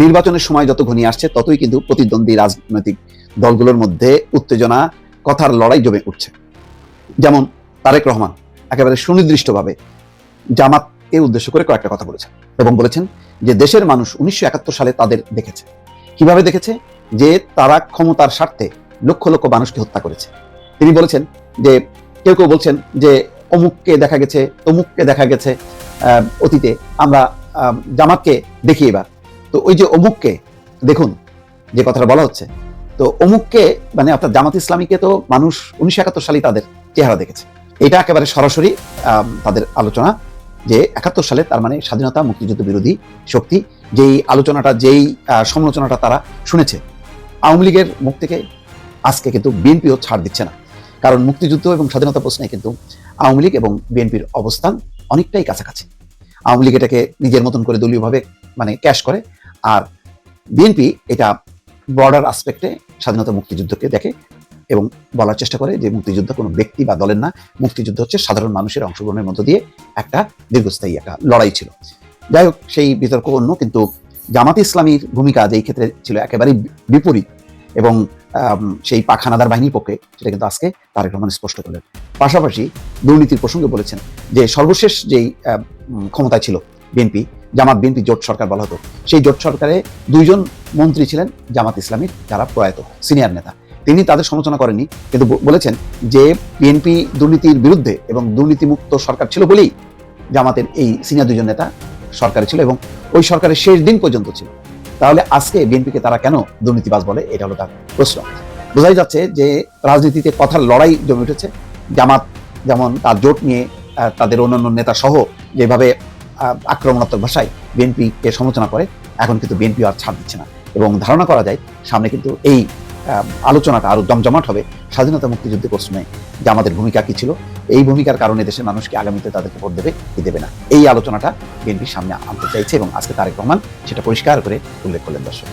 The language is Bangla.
নির্বাচনের সময় যত ঘনিয়ে আসছে, ততই কিন্তু প্রতিদ্বন্দ্বী রাজনৈতিক দলগুলোর মধ্যে উত্তেজনা, কথার লড়াই জমে উঠছে। যেমন তারেক রহমান একেবারে সুনির্দিষ্টভাবে জামাতকে উদ্দেশ্য করে কয়েকটা কথা বলেছেন এবং বলেছেন যে দেশের মানুষ উনিশশো একাত্তর সালে তাদের দেখেছে। কীভাবে দেখেছে? যে তারা ক্ষমতার স্বার্থে লক্ষ লক্ষ মানুষকে হত্যা করেছে। তিনি বলেছেন যে, কেউ কেউ বলছেন যে, অমুককে দেখা গেছে, তমুককে দেখা গেছে অতীতে আমরা জামাতকে দেখি এবার। তো ওই যে অমুককে, দেখুন যে কথাটা বলা হচ্ছে, তো অমুককে মানে অর্থাৎ জামাত ইসলামীকে তো মানুষ উনিশশো একাত্তর সালে তাদের চেহারা দেখেছে। এটা একেবারে সরাসরি তাদের আলোচনা যে একাত্তর সালে তার মানে স্বাধীনতা মুক্তিযুদ্ধ বিরোধী শক্তি, যেই আলোচনাটা, যেই সমালোচনাটা তারা শুনেছে। আওয়ামী লীগের মুখ থেকে আজকে কিন্তু বিএনপিও ছাড় দিচ্ছে না। কারণ মুক্তিযুদ্ধ এবং স্বাধীনতা প্রশ্নে কিন্তু আওয়ামী লীগ এবং বিএনপির অবস্থান অনেকটাই কাছাকাছি। আওয়ামী লীগ এটাকে নিজের মতন করে দলীয়ভাবে মানে ক্যাশ করে আর বিএনপি এটা বর্ডার আসপেক্টে স্বাধীনতা মুক্তিযুদ্ধকে দেখে এবং বলার চেষ্টা করে যে মুক্তিযুদ্ধ কোনো ব্যক্তি বা দলের না, মুক্তিযুদ্ধ হচ্ছে সাধারণ মানুষের অংশগ্রহণের মধ্য দিয়ে একটা দীর্ঘস্থায়ী একটা লড়াই ছিল। যাই হোক, সেই বিতর্ক অন্য, কিন্তু জামাত ইসলামীর ভূমিকা যেই ক্ষেত্রে ছিল একেবারেই বিপরীত এবং সেই পাখানাদার বাহিনীর পক্ষে সেটা কিন্তু আজকে তারেক রহমান স্পষ্ট করলেন। পাশাপাশি দুর্নীতির প্রসঙ্গে বলেছেন যে সর্বশেষ যেই ক্ষমতায় ছিল বিএনপি, জামাত বিএনপি জোট সরকার বলা হতো। সেই জোট সরকারে দুইজন মন্ত্রী ছিলেন জামাত ইসলামীর, যারা প্রয়াত সিনিয়র নেতা। তিনি তাদের সমালোচনা করেননি, কিন্তু বলেছেন যে বিএনপি দুর্নীতির বিরুদ্ধে এবং দুর্নীতিমুক্ত সরকার ছিল বলেই জামাতের এই সিনিয়র দুজন নেতা সরকারে ছিল এবং ওই সরকারের শেষ দিন পর্যন্ত ছিল। তাহলে আজকে বিএনপিকে তারা কেন দুর্নীতিবাজ বলে? এটা হলো তার প্রশ্ন। বোঝাই যাচ্ছে যে রাজনীতিতে কথার লড়াই জমে উঠেছে। জামাত যেমন তার জোট নিয়ে তাদের অন্যান্য নেতা সহ যেভাবে আক্রমণাত্মক ভাষায় বিএনপিকে সমালোচনা করে, এখন কিন্তু বিএনপি আর ছাড় দিচ্ছে না। এবং ধারণা করা যায়, সামনে কিন্তু এই আলোচনাটা আরও জমজমাট হবে। স্বাধীনতা মুক্তিযুদ্ধের প্রশ্নে যে আমাদের ভূমিকা কী ছিল, এই ভূমিকার কারণে দেশের মানুষকে আগামীতে তাদেরকে ভোট দেবে কি দেবে না। এই আলোচনাটা বিএনপির সামনে আনতে চাইছে এবং আজকে তারেক রহমান সেটা পরিষ্কার করে উল্লেখ করলেন দর্শক।